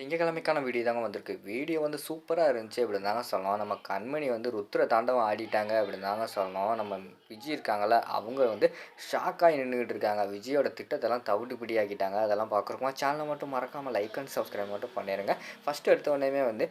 திங்கக்கிழமைக்கான video தாங்க வந்திருக்கு. Video வந்து சூப்பராக இருந்துச்சு அப்படின்னு தாங்க சொல்லணும். நம்ம கண்மணி வந்து ருத்ர தாண்டவம் ஆடிட்டாங்க அப்படின்னு தாங்க சொல்லணும். நம்ம விஜய் இருக்காங்கல்ல அவங்க வந்து ஷாக்காகி நின்றுக்கிட்டு இருக்காங்க. விஜயோட திட்டத்தெல்லாம் தவிட்டுப்பிடி ஆக்கிட்டாங்க. அதெல்லாம் பார்க்குறோமா சேனலை மட்டும் மறக்காமல் லைக் அண்ட் சப்ஸ்கிரைப் மட்டும் பண்ணிடுங்க ஃபஸ்ட்டு எடுத்த உடனே வந்து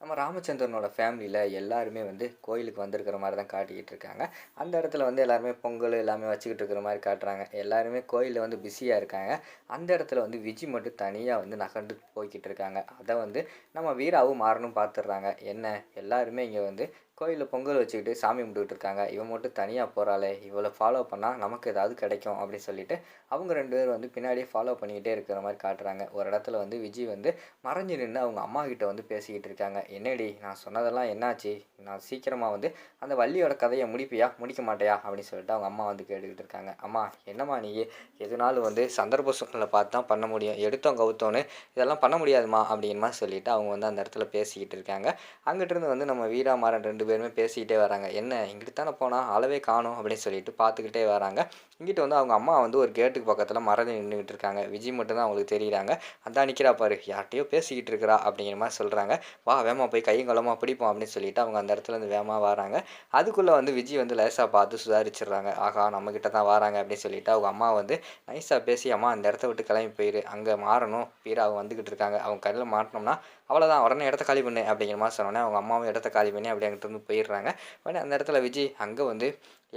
நம்ம ராமச்சந்திரனோட ஃபேமிலியில் எல்லாருமே வந்து கோயிலுக்கு வந்திருக்கிற மாதிரி தான் காட்டிக்கிட்டு இருக்காங்க. அந்த இடத்துல வந்து எல்லாருமே பொங்கல் எல்லாமே வச்சுக்கிட்டு இருக்கிற மாதிரி காட்டுறாங்க. எல்லாருமே கோயிலில் வந்து பிஸியாக இருக்காங்க. அந்த இடத்துல வந்து விஜய் மட்டும் தனியாக வந்து நகர்ந்து போய்கிட்டு இருக்காங்க. அதை வந்து நம்ம வீராவும் மாறணும் பார்த்துடுறாங்க என்ன? எல்லாருமே இங்கே வந்து கோயிலில் பொங்கல் வச்சுக்கிட்டு சாமி கும்பிட்டுக்கிட்டு இருக்காங்க. இவன் மட்டும் தனியாக போகிறாளே இவளை ஃபாலோ பண்ணால் நமக்கு ஏதாவது கிடைக்கும் அப்படின்னு சொல்லிட்டு அவங்க ரெண்டு பேரும் வந்து பின்னாடியே ஃபாலோ பண்ணிக்கிட்டே இருக்கிற மாதிரி காட்டுறாங்க. ஒரு இடத்துல வந்து விஜய் வந்து மறைஞ்சு நின்று அவங்க அம்மா கிட்ட வந்து பேசிக்கிட்டு இருக்காங்க. என்னடி நான் சொன்னதெல்லாம் என்னாச்சு? நான் சீக்கிரமாக வந்து அந்த வள்ளியோட கதையை முடிப்பியா? முடிக்க மாட்டேயா? அப்படின்னு சொல்லிட்டு அவங்க அம்மா வந்து கேட்டுக்கிட்டு இருக்காங்க. அம்மா என்னம்மா நீ? எதுனாலும் வந்து சந்தர்ப்ப சூழ்நிலை பார்த்து தான் பண்ண முடியும். எடுத்தோம் கவுத்தோன்னு இதெல்லாம் பண்ண முடியாதுமா அப்படின்மா சொல்லிட்டு அவங்க வந்து அந்த இடத்துல பேசிக்கிட்டு இருக்காங்க. அங்கிட்டிருந்து வந்து நம்ம வீராமாறன் ரெண்டு பேருமே பேசிக்கிட்டே வராங்க. என்ன இங்கிட்டு தானே போனால் அளவே காணும் அப்படின்னு சொல்லிட்டு பார்த்துக்கிட்டே வராங்க. இங்கிட்ட வந்து அவங்க அம்மா வந்து ஒரு கேட்டுக்கு பக்கத்தில் மறந்து நின்றுக்கிட்டு இருக்காங்க. விஜய் மட்டும்தான் அவங்களுக்கு தெரியுறாங்க. அதான் நிற்கிறா பாரு யார்கிட்டயோ பேசிக்கிட்டு இருக்கிறா அப்படிங்கிற மாதிரி சொல்கிறாங்க வா வேமா போய் கையும் களமாக பிடிப்போம் அப்படின்னு சொல்லிட்டு அவங்க அந்த இடத்துல இருந்து வேமாக வராங்க. அதுக்குள்ளே வந்து விஜய் வந்து லேசாக பார்த்து சுதாரிச்சிடுறாங்க. ஆகா நம்மக்கிட்ட தான் வராங்க அப்படின்னு சொல்லிட்டு அவங்க அம்மா வந்து நைஸாக பேசி அம்மா அந்த இடத்த விட்டு கிளம்பி போயிரு. அங்கே மாறணும். பீரா அவங்க வந்துக்கிட்டு இருக்காங்க. அவங்க கடையில் மாட்டினோம்னா அவ்வளோதான் உடனே இடத்த காலி பண்ணு அப்படிங்கிற மாதிரி சொன்னோன்னே அவங்க அம்மாவும் இடத்த காலி பண்ணி அப்படி அங்கிட்டு இருந்து போயிடுறாங்க. உடனே அந்த இடத்துல விஜய் அங்கே வந்து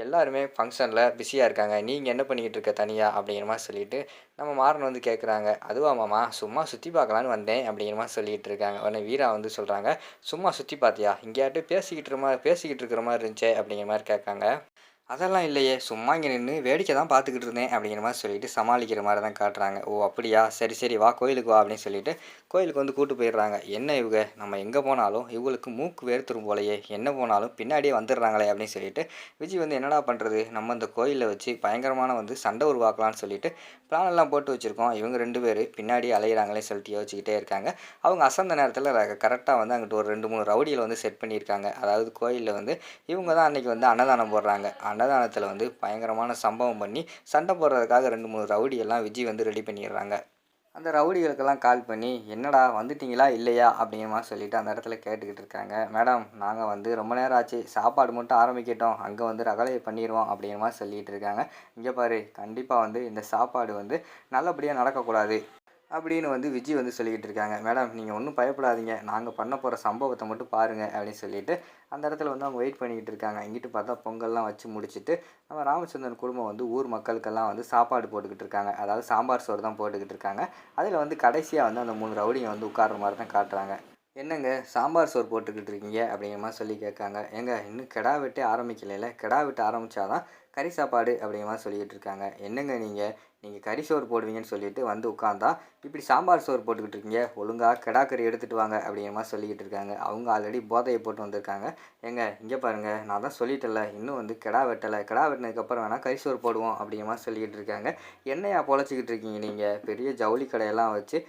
எல்லாருமே ஃபங்க்ஷனில் பிஸியாக இருக்காங்க. நீங்கள் என்ன பண்ணிக்கிட்டு இருக்க தனியாக அப்படிங்கிற மாதிரி சொல்லிட்டு நம்ம மாறன் வந்து கேட்குறாங்க அதுவா மாமா சும்மா சுற்றி பார்க்கலான்னு வந்தேன் அப்படிங்கிற மாதிரி சொல்லிகிட்டு இருக்காங்க. உடனே வீரா வந்து சொல்கிறாங்க சும்மா சுற்றி பார்த்தியா? இங்கேயாட்டு பேசிக்கிட்டு இருக்க மாதிரி பேசிக்கிட்டு இருக்கிற மாதிரி இருந்துச்சே அப்படிங்கிற மாதிரி கேட்காங்க. அதெல்லாம் இல்லையே சும்மா இங்கே நின்று வேடிக்கை தான் பார்த்துக்கிட்டு இருந்தேன் அப்படிங்கிற மாதிரி சொல்லிட்டு சமாளிக்கிற மாதிரி தான் காட்டுறாங்க. ஓ அப்படியா? சரி சரி வா கோயிலுக்கு வா அப்படின்னு சொல்லிட்டு கோயிலுக்கு வந்து கூட்டு போயிடுறாங்க. என்ன இவங்க? நம்ம எங்கே போனாலும் இவங்களுக்கு மூக்கு வேர்த்துரும் போலையே என்ன போனாலும் பின்னாடியே வந்துடுறாங்களே அப்படின்னு சொல்லிட்டு விஜய் வந்து என்னடா பண்ணுறது நம்ம இந்த கோயிலில் வச்சு பயங்கரமான வந்து சண்டை உருவாக்கலாம்னு சொல்லிட்டு பிளான் எல்லாம் போட்டு வச்சுருக்கோம். இவங்க ரெண்டு பேர் பின்னாடியே அலையிறாங்களே சொல்லிட்டு யோசிச்சுக்கிட்டே இருக்காங்க. அவங்க அசந்த நேரத்தில் கரெக்டாக வந்து அங்கிட்டு ஒரு ரெண்டு மூணு ரவுடியில் வந்து செட் பண்ணியிருக்காங்க. அதாவது கோயிலில் வந்து இவங்க தான் அன்றைக்கி வந்து அன்னதானம் போடுறாங்க. அன்னதானத்தில் வந்து பயங்கரமான சம்பவம் பண்ணி சண்டை போடுறதுக்காக ரெண்டு மூணு ரவுடியெல்லாம் விஜய் வந்து ரெடி பண்ணிடுறாங்க. அந்த ரவுடிகளுக்கெல்லாம் கால் பண்ணி என்னடா வந்துட்டீங்களா இல்லையா? அப்படிங்கிற மாதிரி அந்த இடத்துல கேட்டுக்கிட்டு இருக்காங்க. மேடம் நாங்கள் வந்து ரொம்ப நேரம் ஆச்சு. சாப்பாடு மட்டும் ஆரம்பிக்கட்டும். அங்கே வந்து ரகலையை பண்ணிடுவோம். அப்படிங்கிற மாதிரி சொல்லிகிட்டு இருக்காங்க. இங்கே பாரு கண்டிப்பாக வந்து இந்த சாப்பாடு வந்து நல்லபடியாக நடக்கக்கூடாது. அப்படின்னு வந்து விஜய் வந்து சொல்லிக்கிட்டு இருக்காங்க. மேடம் நீங்கள் ஒன்றும் பயப்படாதீங்க. நாங்கள் பண்ண போகிற சம்பவத்தை மட்டும் பாருங்கள் அப்படின்னு சொல்லிட்டு அந்த இடத்துல வந்து அவங்க வெயிட் பண்ணிக்கிட்டு இருக்காங்க. இங்கிட்டு பார்த்தா பொங்கல்லாம் வச்சு முடிச்சுட்டு நம்ம ராமச்சந்திரன் குடும்பம் வந்து ஊர் மக்களுக்கெல்லாம் வந்து சாப்பாடு போட்டுக்கிட்டு இருக்காங்க. அதாவது சாம்பார் சோறு தான் போட்டுக்கிட்டு இருக்காங்க. அதில் வந்து கடைசியாக வந்து அந்த மூணு ரவுடிங்க வந்து உட்கார்ற மாதிரி தான் காட்டுறாங்க. என்னங்க சாம்பார் சோறு போட்டுக்கிட்டு இருக்கீங்க? அப்படிங்கிற மாதிரி சொல்லி கேட்காங்க. ஏங்க இன்னும் கிடா வெட்டே ஆரம்பிக்கலையில கிடா வெட்ட ஆரம்பித்தாதான் கறி சாப்பாடு அப்படிங்கிற மாதிரி சொல்லிக்கிட்டு இருக்காங்க. என்னங்க நீங்கள் நீங்கள் கறி சோறு போடுவீங்கன்னு சொல்லிட்டு வந்து உட்காந்தா இப்படி சாம்பார் சோறு போட்டுக்கிட்டு இருக்கீங்க? ஒழுங்காக கிடாக்கறி எடுத்துகிட்டு வாங்க அப்படிங்கிற மாதிரி சொல்லிக்கிட்டு இருக்காங்க. அவங்க ஆல்ரெடி போதையை போட்டு வந்திருக்காங்க. ஏங்க இங்கே பாருங்கள் நான் தான் சொல்லிட்டல இன்னும் வந்து கிடா வெட்டலை. கிடா வெட்டினதுக்கப்புறம் வேணால் கறி சோறு போடுவோம் அப்படிங்கிற மாதிரி சொல்லிக்கிட்டு இருக்காங்க. என்னையா பொழைச்சிக்கிட்டு இருக்கீங்க நீங்கள் பெரிய ஜவுளி கடையெல்லாம் வச்சு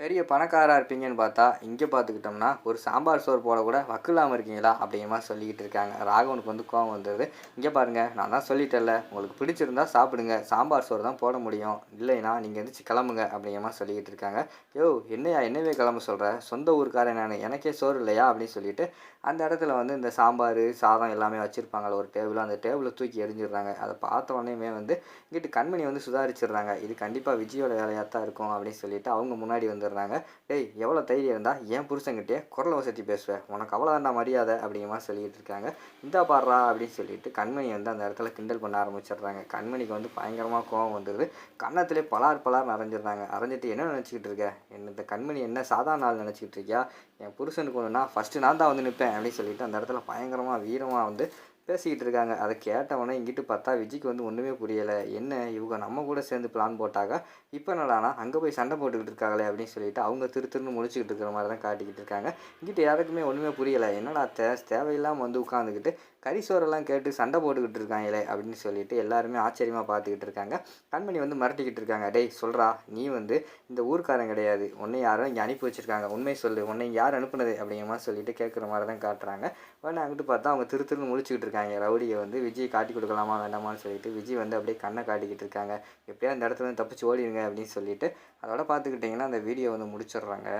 பெரிய பணக்காராக இருப்பீங்கன்னு பார்த்தா இங்கே பார்த்துக்கிட்டோம்னா ஒரு சாம்பார் சோறு போட கூட வக்கில்லாமல் இருக்கீங்களா அப்படிங்கிற மாதிரி சொல்லிக்கிட்டு இருக்காங்க. ராகவனுக்கு வந்து கோவம் வந்தது இங்கே பாருங்கள் நான் தான் சொல்லிட்டேன்ல. உங்களுக்கு பிடிச்சிருந்தா சாப்பிடுங்க. சாம்பார் சோறு தான் போட முடியும். இல்லைன்னா நீங்கள் எந்திரிச்சு கிளம்புங்க அப்படிங்கிற மாதிரி சொல்லிக்கிட்டு இருக்காங்க. யோ என்னையா என்னவே கிளம்ப சொல்கிற சொந்த ஊருக்காரன் நான். எனக்கே சோறு இல்லையா அப்படின்னு சொல்லிட்டு அந்த இடத்துல வந்து இந்த சாம்பார் சாதம் எல்லாமே வச்சுருப்பாங்கள ஒரு டேபிள் அந்த டேபிளை தூக்கி எரிஞ்சிடுறாங்க அதை பார்த்த உடனே வந்து இங்கிட்டு கண்மணி வந்து சுதாரிச்சிடுறாங்க. இது கண்டிப்பாக விஜயோட வேலையாக தான் இருக்கும் அப்படின்னு சொல்லிட்டு அவங்க முன்னாடி வந்துடுறாங்க டேய் எவ்வளோ தைரியம் இருந்தால் என் புருஷங்கிட்டே குரலை வசதி பேசுவேன் உனக்கு அவ்வளோதாண்டா மரியாதை அப்படிங்கிற மாதிரி சொல்லிட்டு இருக்காங்க. இந்த பாடுறா அப்படின்னு சொல்லிட்டு கண்மணி வந்து அந்த இடத்துல கிண்டல் பண்ண ஆரம்பிச்சிடுறாங்க. கண்மணிக்கு வந்து பயங்கரமாக கோவம் வந்துடுது கன்னத்திலே பலார் பலார் அரைஞ்சிடுறாங்க அரைஞ்சிட்டு என்ன நினச்சிக்கிட்டு இருக்க? இந்த கண்மணி என்ன சாதாரண நாள் நினச்சிக்கிட்டு இருக்கியா? என் புருஷனுக்கு ஒன்றுனா ஃபஸ்ட்டு நான் தான் வந்து நிற்பேன் அப்படின்னு சொல்லிட்டு அந்த இடத்துல பயங்கரமாக வீரமாக வந்து பேசிக்கிட்டு இருக்காங்க. அதை கேட்டவொடனே இங்கிட்டு பார்த்தா விஜய்க்கு வந்து ஒன்றுமே புரியலை. என்ன இவங்க நம்ம கூட சேர்ந்து பிளான் போட்டாக்கா இப்போ என்னடானா அங்கே போய் சண்டை போட்டுக்கிட்டு இருக்காங்களே அப்படின்னு சொல்லிட்டு அவங்க திரு திருன்னு முடிச்சுக்கிட்டு இருக்கிற மாதிரி தான் காட்டிக்கிட்டு இருக்காங்க. இங்கிட்டு யாருக்குமே ஒன்றுமே புரியலை. என்னடா தே தேவையில்லாமல் வந்து உட்காந்துக்கிட்டு கறி சோறெல்லாம் கேட்டு சண்டை போட்டுக்கிட்டு இருக்காங்களே அப்படின்னு சொல்லிட்டு எல்லாருமே ஆச்சரியமாக பார்த்துக்கிட்டு இருக்காங்க. கண்மணி வந்து மிரட்டிக்கிட்டு இருக்காங்க. டேய் சொல்கிறா நீ வந்து இந்த ஊர்க்காரன் கிடையாது. உன்னை யாரும் இங்கே அனுப்பி வச்சுருக்காங்க. உண்மை சொல்லு. உன்னை யார் அனுப்புனது? அப்படிங்கிற மாதிரி சொல்லிட்டு கேட்குற மாதிரி தான் காட்டுறாங்க. உடனே அங்கிட்டு பார்த்தா அவங்க திரு திருன்னு முடிச்சுக்கிட்டு இருக்காங்க. ரவுடியை வந்து விஜய் காட்டி கொடுக்கலாமா? வேண்டாமான்னு சொல்லிட்டு விஜய் வந்து அப்படியே கண்ணை காட்டிக்கிட்டு இருக்காங்க. எப்படியா அந்த இடத்துல வந்து தப்பிச்சு ஓடிடுங்க அப்படின்னு சொல்லிட்டு அதோட பார்த்துக்கிட்டிங்கன்னா அந்த வீடியோ வந்து முடிச்சிடுறாங்க.